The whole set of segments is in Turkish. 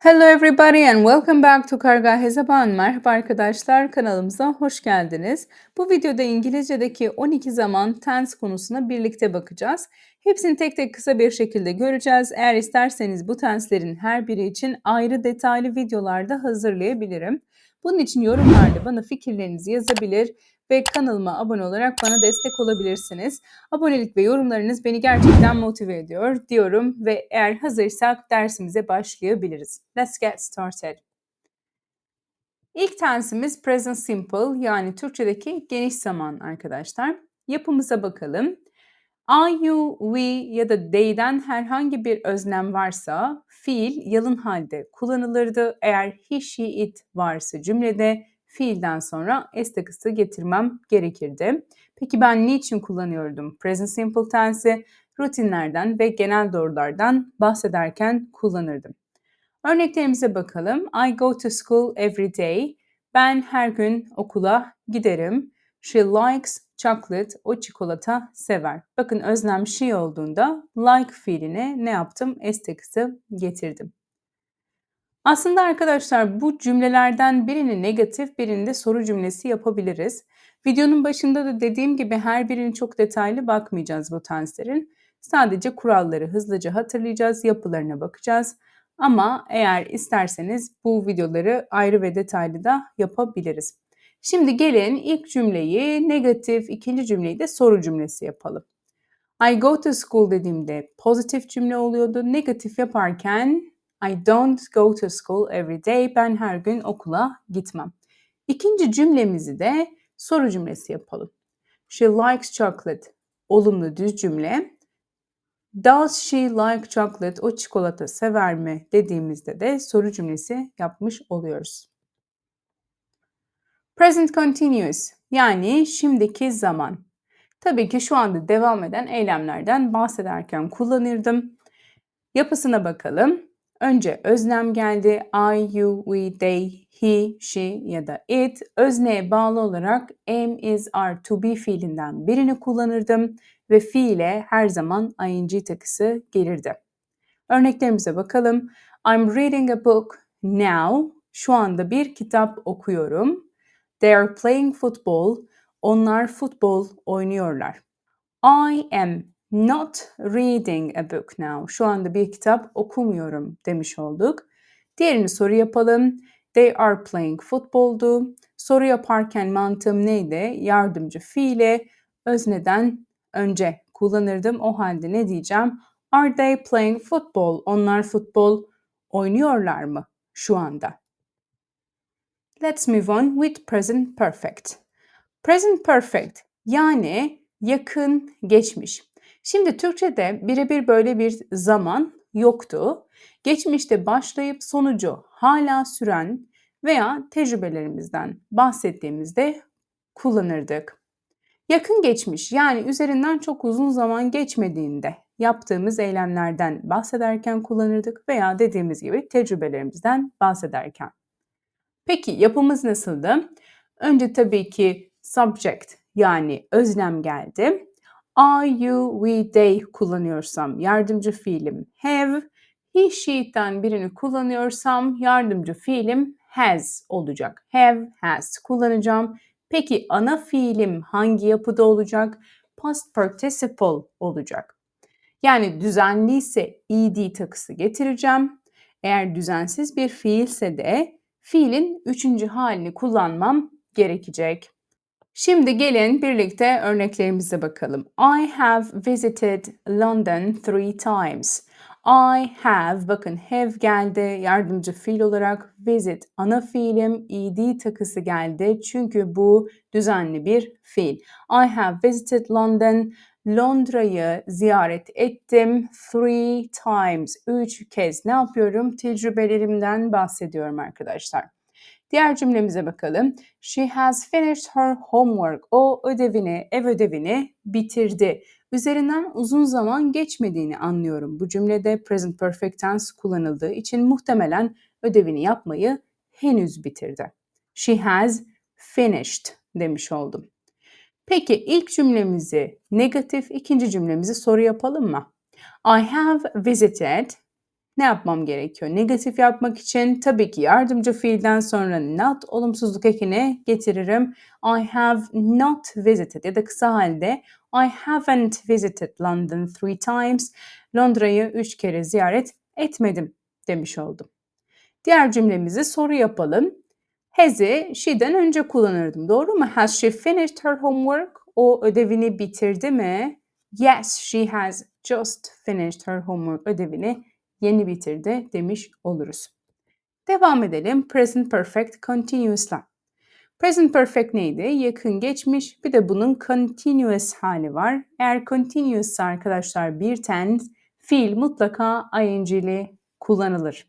Hello everybody and welcome back to Karga Hezaban. Merhaba arkadaşlar kanalımıza hoş geldiniz. Bu videoda İngilizce'deki 12 zaman tense konusuna birlikte bakacağız. Hepsini tek tek kısa bir şekilde göreceğiz. Eğer isterseniz bu tenslerin her biri için ayrı detaylı videolarda hazırlayabilirim. Bunun için yorumlarda bana fikirlerinizi yazabilir ve kanalıma abone olarak bana destek olabilirsiniz. Abonelik ve yorumlarınız beni gerçekten motive ediyor diyorum ve eğer hazırsak dersimize başlayabiliriz. Let's get started. İlk tensimiz present simple yani Türkçedeki geniş zaman arkadaşlar. Yapımıza bakalım. I, you, we ya da they'den herhangi bir öznem varsa fiil yalın halde kullanılırdı. Eğer he, she, it varsa cümlede fiilden sonra s takısı getirmem gerekirdi. Peki ben niçin kullanıyordum present simple tense'i? Rutinlerden ve genel doğrulardan bahsederken kullanırdım. Örneklerimize bakalım. I go to school every day. Ben her gün okula giderim. She likes chocolate. O çikolata sever. Bakın özlem she olduğunda like fiiline ne yaptım? S takısı getirdim. Aslında arkadaşlar bu cümlelerden birini negatif, birini de soru cümlesi yapabiliriz. Videonun başında da dediğim gibi her birini çok detaylı bakmayacağız bu tenslerin. Sadece kuralları hızlıca hatırlayacağız, yapılarına bakacağız. Ama eğer isterseniz bu videoları ayrı ve detaylı da yapabiliriz. Şimdi gelin ilk cümleyi negatif, ikinci cümleyi de soru cümlesi yapalım. I go to school dediğimde pozitif cümle oluyordu. Negatif yaparken I don't go to school every day. Ben her gün okula gitmem. İkinci cümlemizi de soru cümlesi yapalım. She likes chocolate. Olumlu düz cümle. Does she like chocolate? O çikolata sever mi? dediğimizde de soru cümlesi yapmış oluyoruz. Present continuous yani şimdiki zaman. Tabii ki şu anda devam eden eylemlerden bahsederken kullanırdım. Yapısına bakalım. Önce öznem geldi. I, you, we, they, he, she ya da it. Özneye bağlı olarak am, is, are, to be fiilinden birini kullanırdım ve fiile her zaman ing takısı gelirdi. Örneklerimize bakalım. I'm reading a book now. Şu anda bir kitap okuyorum. They are playing football. Onlar futbol oynuyorlar. I am not reading a book now. Şu anda bir kitap okumuyorum demiş olduk. Diğerini soru yapalım. They are playing football'du. Soru yaparken mantığım neydi? Yardımcı fiile özneden önce kullanırdım. O halde ne diyeceğim? Are they playing football? Onlar futbol oynuyorlar mı şu anda? Let's move on with present perfect. Present perfect yani yakın geçmiş. Şimdi Türkçe'de birebir böyle bir zaman yoktu. Geçmişte başlayıp sonucu hala süren veya tecrübelerimizden bahsettiğimizde kullanırdık. Yakın geçmiş yani üzerinden çok uzun zaman geçmediğinde yaptığımız eylemlerden bahsederken kullanırdık veya dediğimiz gibi tecrübelerimizden bahsederken. Peki yapımız nasıldı? Önce tabii ki subject yani öznem geldi. I, you, we, they kullanıyorsam yardımcı fiilim have, he, she'den birini kullanıyorsam yardımcı fiilim has olacak. Have, has kullanacağım. Peki ana fiilim hangi yapıda olacak? Past participle olacak. Yani düzenli ise ed takısı getireceğim. Eğer düzensiz bir fiilse de fiilin üçüncü halini kullanmam gerekecek. Şimdi gelin birlikte örneklerimize bakalım. I have visited London three times. I have, bakın have geldi yardımcı fiil olarak. Visit ana fiilim ed takısı geldi. Çünkü bu düzenli bir fiil. I have visited London. Londra'yı ziyaret ettim. Three times. Üç kez ne yapıyorum? Tecrübelerimden bahsediyorum arkadaşlar. Diğer cümlemize bakalım. She has finished her homework. O ödevini, ev ödevini bitirdi. Üzerinden uzun zaman geçmediğini anlıyorum. Bu cümlede present perfect tense kullanıldığı için muhtemelen ödevini yapmayı henüz bitirdi. She has finished demiş oldum. Peki ilk cümlemizi negatif, ikinci cümlemizi soru yapalım mı? I have visited ne yapmam gerekiyor? Negatif yapmak için tabii ki yardımcı fiilden sonra not olumsuzluk ekini getiririm. I have not visited ya da kısa halde I haven't visited London three times. Londra'yı üç kere ziyaret etmedim demiş oldum. Diğer cümlemizi soru yapalım. Has'i she'den önce kullanırdım. Doğru mu? Has she finished her homework? O ödevini bitirdi mi? Yes, she has just finished her homework. Ödevini yeni bitirdi demiş oluruz. Devam edelim. Present Perfect Continuous'la. Present Perfect neydi? Yakın geçmiş. Bir de bunun continuous hali var. Eğer continuous arkadaşlar bir tense, fiil mutlaka ing'li kullanılır.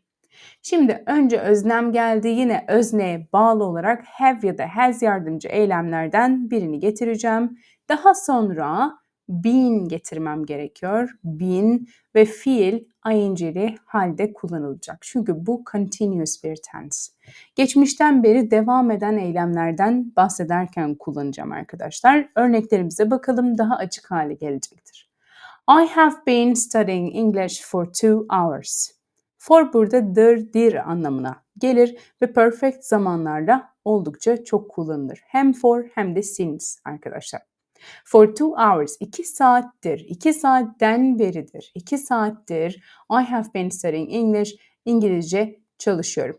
Şimdi önce öznem geldi. Yine özneye bağlı olarak have ya da has yardımcı eylemlerden birini getireceğim. Daha sonra been getirmem gerekiyor. Been ve fiil ing'li halde kullanılacak. Çünkü bu continuous bir tense. Geçmişten beri devam eden eylemlerden bahsederken kullanacağım arkadaşlar. Örneklerimize bakalım daha açık hale gelecektir. I have been studying English for two hours. For burada dır, dir anlamına gelir ve perfect zamanlarda oldukça çok kullanılır. Hem for hem de since arkadaşlar. For two hours, iki saattir, iki saatten beridir, iki saattir I have been studying English, İngilizce çalışıyorum.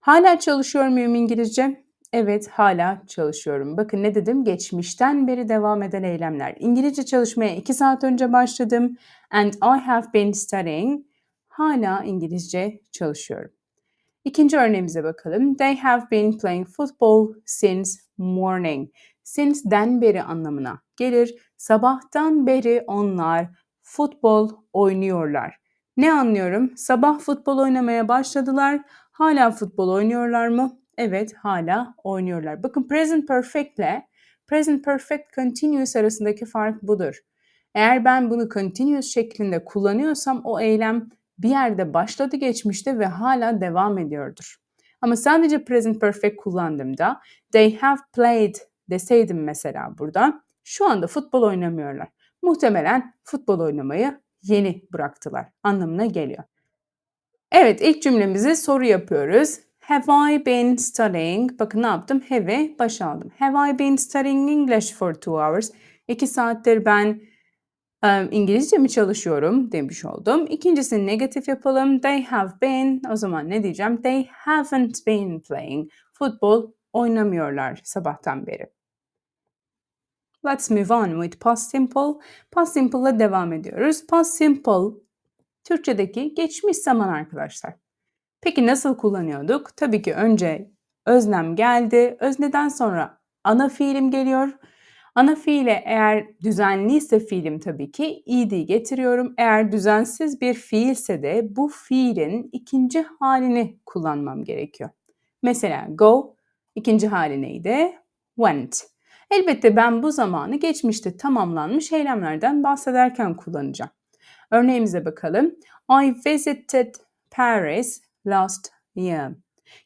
Hala çalışıyor muyum İngilizce? Evet, hala çalışıyorum. Bakın ne dedim? Geçmişten beri devam eden eylemler. İngilizce çalışmaya iki saat önce başladım. And I have been studying. Hala İngilizce çalışıyorum. İkinci örneğimize bakalım. They have been playing football since morning. Since'den beri anlamına gelir. Sabahtan beri onlar futbol oynuyorlar. Ne anlıyorum? Sabah futbol oynamaya başladılar. Hala futbol oynuyorlar mı? Evet, hala oynuyorlar. Bakın present perfect ile present perfect continuous arasındaki fark budur. Eğer ben bunu continuous şeklinde kullanıyorsam o eylem bir yerde başladı geçmişte ve hala devam ediyordur. Ama sadece present perfect kullandığımda they have played deseydim mesela burada şu anda futbol oynamıyorlar. Muhtemelen futbol oynamayı yeni bıraktılar anlamına geliyor. Evet ilk cümlemizi soru yapıyoruz. Have I been studying? Bakın ne yaptım? Have'i başa aldım. Have I been studying English for two hours? İki saattir ben um, İngilizce mi çalışıyorum demiş oldum. İkincisini negatif yapalım. They have been. O zaman ne diyeceğim? They haven't been playing. Futbol oynamıyorlar sabahtan beri. Let's move on with past simple. Past simple ile devam ediyoruz. Past simple Türkçedeki geçmiş zaman arkadaşlar. Peki nasıl kullanıyorduk? Tabii ki önce öznem geldi. Özneden sonra ana fiilim geliyor. Ana fiile eğer düzenliyse fiilim tabii ki id getiriyorum. Eğer düzensiz bir fiilse de bu fiilin ikinci halini kullanmam gerekiyor. Mesela go ikinci hali neydi? Went. Elbette ben bu zamanı geçmişte tamamlanmış eylemlerden bahsederken kullanacağım. Örneğimize bakalım. I visited Paris last year.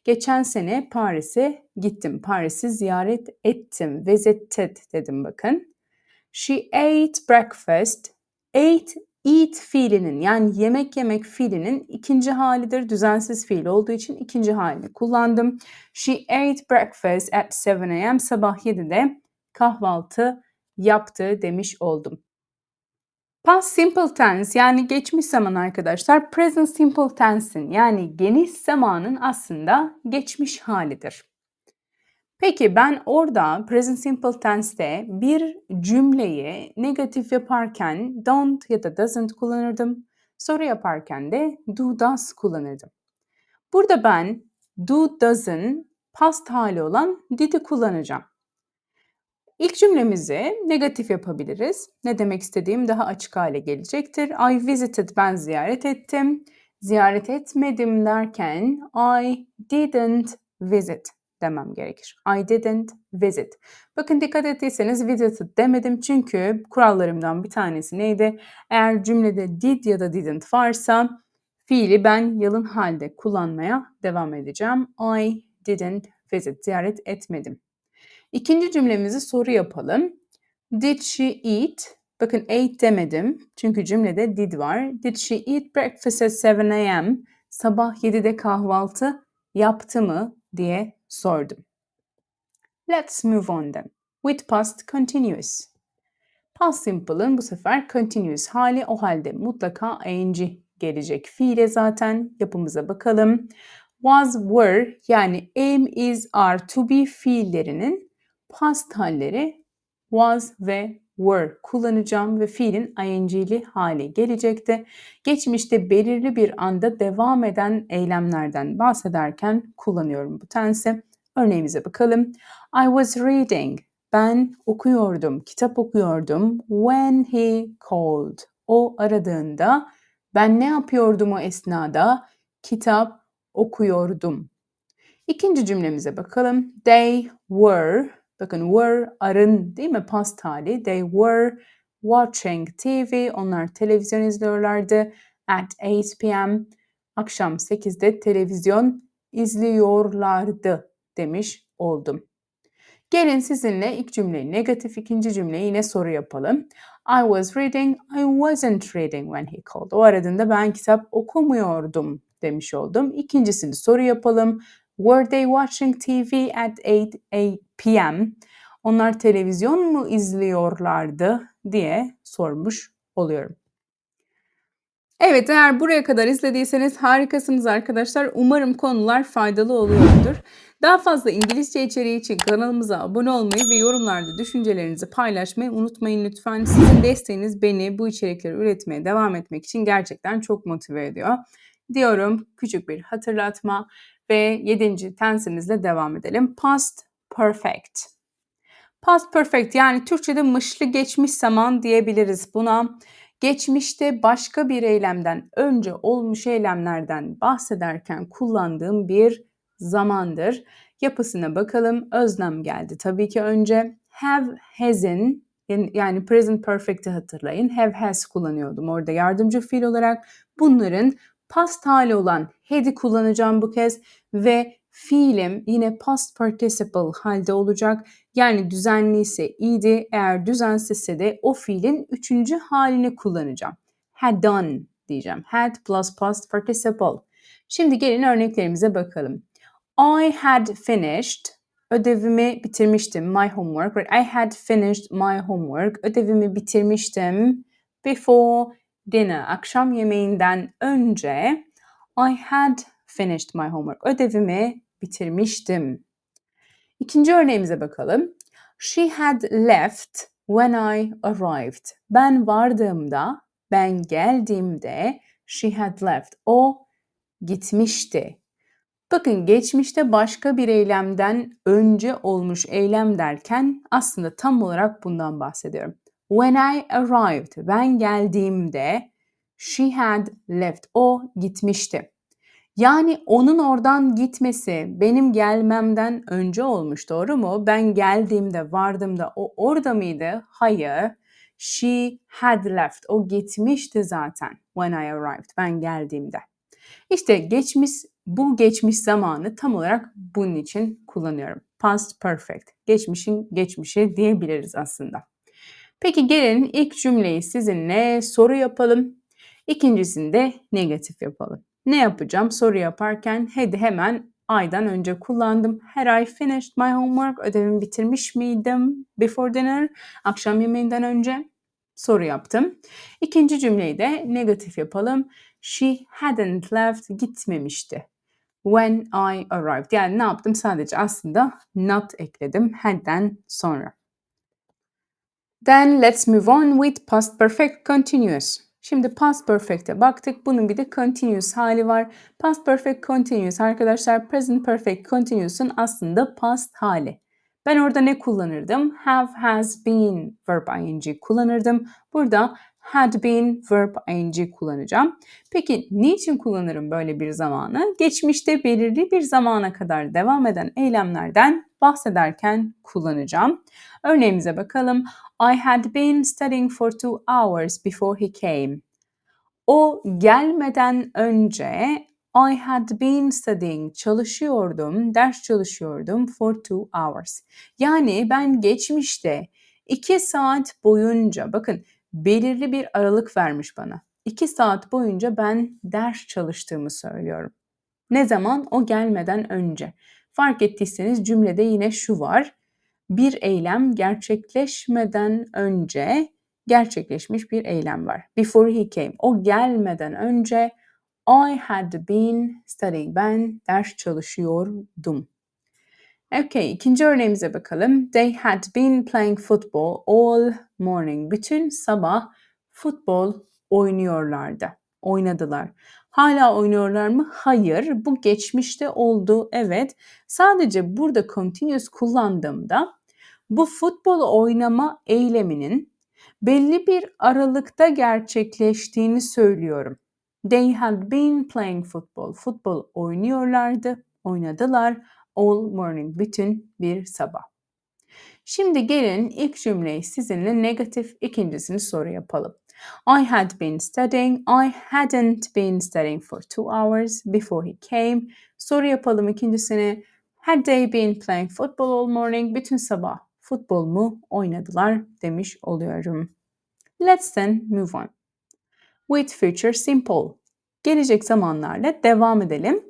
Geçen sene Paris'e gittim. Paris'i ziyaret ettim. Visited dedim bakın. She ate breakfast. Ate, eat fiilinin yani yemek yemek fiilinin ikinci halidir. Düzensiz fiil olduğu için ikinci halini kullandım. She ate breakfast at 7 a.m. Sabah 7'de kahvaltı yaptı demiş oldum. Past simple tense yani geçmiş zaman arkadaşlar present simple tense'in yani geniş zamanın aslında geçmiş halidir. Peki ben orada present simple tense'te bir cümleyi negatif yaparken don't ya da doesn't kullanırdım. Soru yaparken de do does kullanırdım. Burada ben do doesn't past hali olan did'i kullanacağım. İlk cümlemizi negatif yapabiliriz. Ne demek istediğim daha açık hale gelecektir. I visited ben ziyaret ettim. Ziyaret etmedim derken I didn't visit demem gerekir. I didn't visit. Bakın dikkat ettiyseniz visited demedim çünkü kurallarımdan bir tanesi neydi? Eğer cümlede did ya da didn't varsa fiili ben yalın halde kullanmaya devam edeceğim. I didn't visit. Ziyaret etmedim. İkinci cümlemizi soru yapalım. Did she eat? Bakın ate demedim. Çünkü cümlede did var. Did she eat breakfast at 7 a.m.? Sabah 7'de kahvaltı yaptı mı diye sordum. Let's move on then. With past continuous. Past simple'ın bu sefer continuous hali o halde mutlaka ing gelecek fiile zaten. Yapımıza bakalım. Was, were yani am, is, are, to be fiillerinin past halleri was ve were kullanacağım ve fiilin ing'li hali gelecekti. Geçmişte belirli bir anda devam eden eylemlerden bahsederken kullanıyorum bu tensi. Örneğimize bakalım. I was reading. Ben okuyordum, kitap okuyordum. When he called. O aradığında ben ne yapıyordum o esnada? Kitap okuyordum. İkinci cümlemize bakalım. They were, bakın were arın değil mi past hali. They were watching TV. Onlar televizyon izliyorlardı. At 8 p.m. Akşam 8'de televizyon izliyorlardı demiş oldum. Gelin sizinle ilk cümleyi negatif, ikinci cümleyi yine soru yapalım. I was reading, I wasn't reading when he called. O aradığında ben kitap okumuyordum demiş oldum. İkincisini soru yapalım. Were they watching TV at 8 p.m.? Onlar televizyon mu izliyorlardı diye sormuş oluyorum. Evet eğer buraya kadar izlediyseniz harikasınız arkadaşlar. Umarım konular faydalı oluyordur. Daha fazla İngilizce içeriği için kanalımıza abone olmayı ve yorumlarda düşüncelerinizi paylaşmayı unutmayın lütfen. Sizin desteğiniz beni bu içerikleri üretmeye devam etmek için gerçekten çok motive ediyor. Diyorum küçük bir hatırlatma ve yedinci tensimizle devam edelim. Past perfect. Past perfect yani Türkçe'de mışlı geçmiş zaman diyebiliriz buna. Geçmişte başka bir eylemden önce olmuş eylemlerden bahsederken kullandığım bir zamandır. Yapısına bakalım. Özlem geldi. Tabii ki önce have, has'in yani present perfect'i hatırlayın. Have, has kullanıyordum orada yardımcı fiil olarak. Bunların past hali olan had'i kullanacağım bu kez ve fiilim yine past participle halde olacak. Yani düzenli ise iyiydi. Eğer düzensizse de o fiilin üçüncü halini kullanacağım. Had done diyeceğim. Had plus past participle. Şimdi gelin örneklerimize bakalım. I had finished. Ödevimi bitirmiştim. My homework. Right? I had finished my homework. Ödevimi bitirmiştim. Before dinner. Akşam yemeğinden önce I had finished my homework. Ödevimi bitirmiştim. İkinci örneğimize bakalım. She had left when I arrived. Ben vardığımda, ben geldiğimde she had left. O gitmişti. Bakın geçmişte başka bir eylemden önce olmuş eylem derken aslında tam olarak bundan bahsediyorum. When I arrived, ben geldiğimde she had left. O gitmişti. Yani onun oradan gitmesi benim gelmemden önce olmuş doğru mu? Ben geldiğimde, vardığımda o orada mıydı? Hayır. She had left. O gitmişti zaten when I arrived. Ben geldiğimde. İşte geçmiş bu geçmiş zamanı tam olarak bunun için kullanıyorum. Past perfect. Geçmişin geçmişi diyebiliriz aslında. Peki gelin ilk cümleyi sizinle soru yapalım. İkincisinde negatif yapalım. Ne yapacağım? Soru yaparken hadi hemen aydan önce kullandım. Had I finished my homework? Ödevimi bitirmiş miydim? Before dinner? Akşam yemeğinden önce soru yaptım. İkinci cümleyi de negatif yapalım. She hadn't left. Gitmemişti. When I arrived. Yani ne yaptım? Sadece aslında not ekledim. Had'den sonra. Then let's move on with past perfect continuous. Şimdi past perfect'e baktık. Bunun bir de continuous hali var. Past perfect continuous arkadaşlar present perfect continuous'un aslında past hali. Ben orada ne kullanırdım? Have, has, been verb ing kullanırdım. Burada had been verb ing kullanacağım. Peki niçin kullanırım böyle bir zamanı? Geçmişte belirli bir zamana kadar devam eden eylemlerden bahsederken kullanacağım. Örneğimize bakalım. I had been studying for two hours before he came. O gelmeden önce I had been studying, çalışıyordum, ders çalışıyordum for two hours. Yani ben geçmişte iki saat boyunca, bakın belirli bir aralık vermiş bana. 2 saat boyunca ben ders çalıştığımı söylüyorum. Ne zaman? O gelmeden önce. Fark ettiyseniz cümlede yine şu var. Bir eylem gerçekleşmeden önce gerçekleşmiş bir eylem var. Before he came. O gelmeden önce I had been studying. Ben ders çalışıyordum. Okay, ikinci örneğimize bakalım. They had been playing football all morning. Bütün sabah futbol oynuyorlardı. Oynadılar. Hala oynuyorlar mı? Hayır. Bu geçmişte oldu. Evet. Sadece burada continuous kullandığımda bu futbol oynama eyleminin belli bir aralıkta gerçekleştiğini söylüyorum. They had been playing football. Futbol oynuyorlardı, oynadılar all morning, bütün bir sabah. Şimdi gelin ilk cümleyi sizinle negatif, ikincisini soru yapalım. I had been studying, I hadn't been studying for two hours before he came. Soru yapalım ikincisini. Had they been playing football all morning? Bütün sabah futbol mu oynadılar demiş oluyorum. Let's then move on. With future simple. Gelecek zamanlarla devam edelim.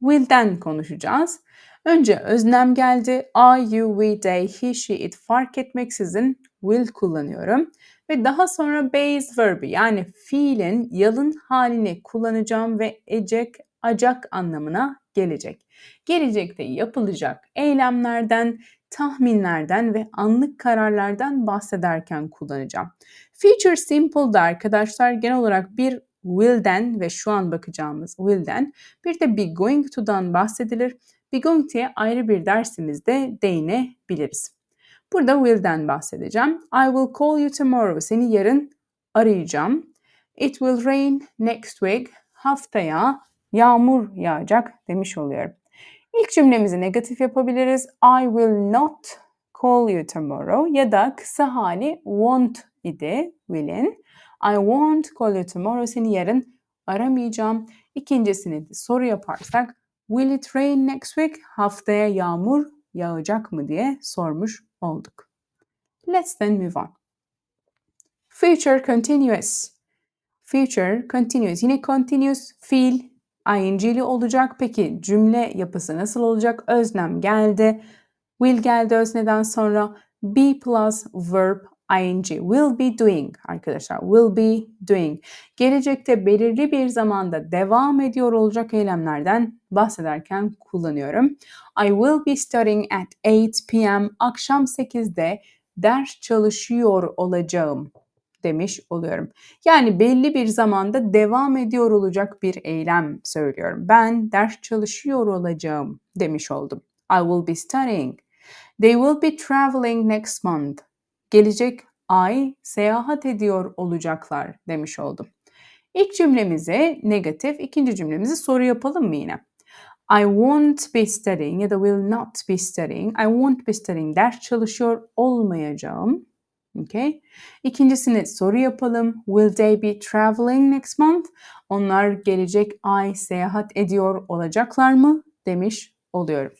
Will'den konuşacağız. Önce öznem geldi. I, you, we, they, he, she, it fark etmeksizin will kullanıyorum. Ve daha sonra base verbi yani fiilin yalın halini kullanacağım ve ecek, acak anlamına gelecek. Gelecekte yapılacak eylemlerden, tahminlerden ve anlık kararlardan bahsederken kullanacağım. Future Simple'da arkadaşlar genel olarak bir will'den ve şu an bakacağımız will'den bir de be going to'dan bahsedilir. To'ya ayrı bir dersimizde değinebiliriz. Burada will'den bahsedeceğim. I will call you tomorrow. Seni yarın arayacağım. It will rain next week. Haftaya yağmur yağacak demiş oluyorum. İlk cümlemizi negatif yapabiliriz. I will not call you tomorrow ya da kısa hali won't idi will'in. I won't call you tomorrow. Seni yarın aramayacağım. İkincisini de soru yaparsak Will it rain next week? Haftaya yağmur yağacak mı diye sormuş olduk. Let's then move on. Future continuous. Future continuous. Yine continuous fiil ing'li olacak. Peki cümle yapısı nasıl olacak? Öznem geldi. Will geldi özneden sonra. Be plus verb ing. Will be doing arkadaşlar. Will be doing. Gelecekte belirli bir zamanda devam ediyor olacak eylemlerden bahsederken kullanıyorum. I will be studying at 8 p.m. Akşam 8'de ders çalışıyor olacağım demiş oluyorum. Yani belli bir zamanda devam ediyor olacak bir eylem söylüyorum. Ben ders çalışıyor olacağım demiş oldum. I will be studying. They will be traveling next month. Gelecek ay seyahat ediyor olacaklar demiş oldum. İlk cümlemize negatif, ikinci cümlemizi soru yapalım mı yine? I won't be studying ya da will not be studying. I won't be studying. Ders çalışıyor olmayacağım. Okay. İkincisini soru yapalım. Will they be traveling next month? Onlar gelecek ay seyahat ediyor olacaklar mı? Demiş oluyorum.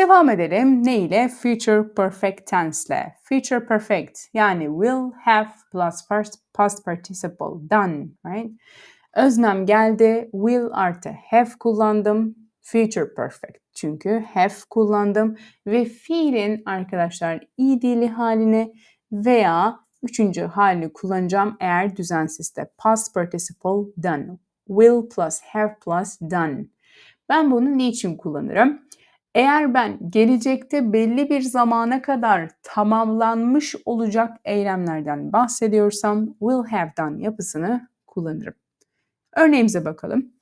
Devam edelim. Ne ile? Future perfect tense ile. Future perfect yani will have plus past participle done, right? Öznem geldi. Will artı have kullandım. Future perfect. Çünkü have kullandım ve fiilin arkadaşlar idili halini veya üçüncü halini kullanacağım eğer düzensizde. Past participle done. Will plus have plus done. Ben bunu niçin kullanırım? Eğer ben gelecekte belli bir zamana kadar tamamlanmış olacak eylemlerden bahsediyorsam will have done yapısını kullanırım. Örneğimize bakalım.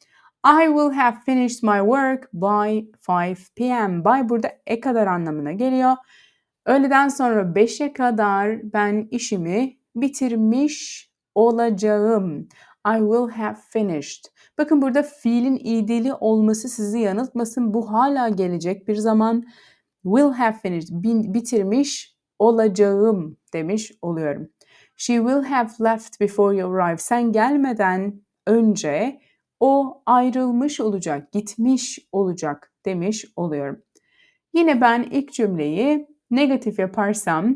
I will have finished my work by 5 p.m. By burada e kadar anlamına geliyor. Öğleden sonra 5'e kadar ben işimi bitirmiş olacağım. I will have finished. Bakın burada fiilin idili olması sizi yanıltmasın. Bu hala gelecek bir zaman. Will have finished. Bitirmiş olacağım demiş oluyorum. She will have left before you arrive. Sen gelmeden önce o ayrılmış olacak, gitmiş olacak demiş oluyorum. Yine ben ilk cümleyi negatif yaparsam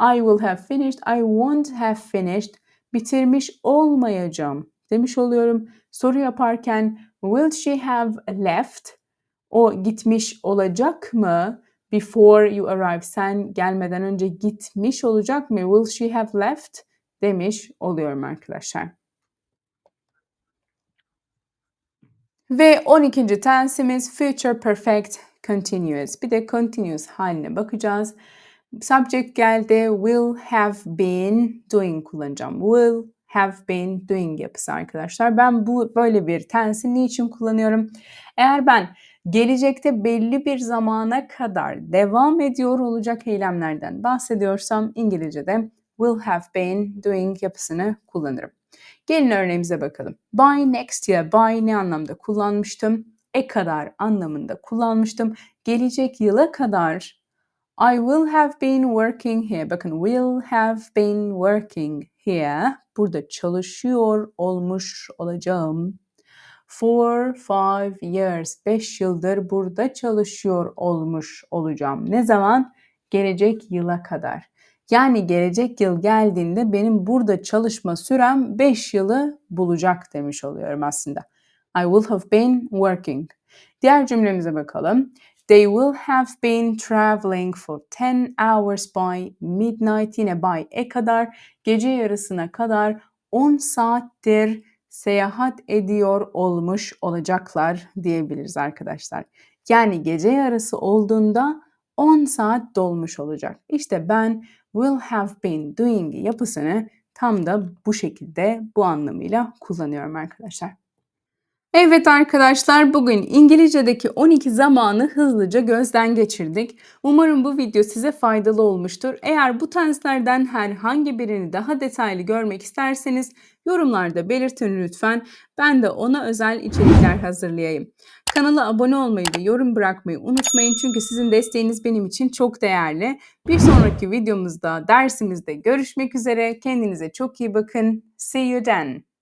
I will have finished, I won't have finished. Bitirmiş olmayacağım demiş oluyorum. Soru yaparken will she have left? O gitmiş olacak mı? Before you arrive. Sen gelmeden önce gitmiş olacak mı? Will she have left? Demiş oluyorum arkadaşlar. Ve 12. tensimiz future perfect continuous. Bir de continuous haline bakacağız. Subject geldi. Will have been doing kullanacağım. Will have been doing yapısı arkadaşlar. Ben bu böyle bir tensi niçin kullanıyorum? Eğer ben gelecekte belli bir zamana kadar devam ediyor olacak eylemlerden bahsediyorsam İngilizce'de will have been doing yapısını kullanırım. Gelin örneğimize bakalım. By next year, by ne anlamda kullanmıştım? E kadar anlamında kullanmıştım. Gelecek yıla kadar I will have been working here. Bakın will have been working here. Burada çalışıyor olmuş olacağım. For five years. Beş yıldır burada çalışıyor olmuş olacağım. Ne zaman? Gelecek yıla kadar. Yani gelecek yıl geldiğinde benim burada çalışma sürem 5 yılı bulacak demiş oluyorum aslında. I will have been working. Diğer cümlemize bakalım. They will have been traveling for 10 hours by midnight. Yine by e kadar gece yarısına kadar 10 saattir seyahat ediyor olmuş olacaklar diyebiliriz arkadaşlar. Yani gece yarısı olduğunda 10 saat dolmuş olacak. İşte ben will have been doing yapısını tam da bu şekilde bu anlamıyla kullanıyorum arkadaşlar. Evet arkadaşlar bugün İngilizce'deki 12 zamanı hızlıca gözden geçirdik. Umarım bu video size faydalı olmuştur. Eğer bu tenslerden herhangi birini daha detaylı görmek isterseniz yorumlarda belirtin lütfen. Ben de ona özel içerikler hazırlayayım. Kanala abone olmayı ve yorum bırakmayı unutmayın çünkü sizin desteğiniz benim için çok değerli. Bir sonraki videomuzda, dersimizde görüşmek üzere. Kendinize çok iyi bakın. See you then.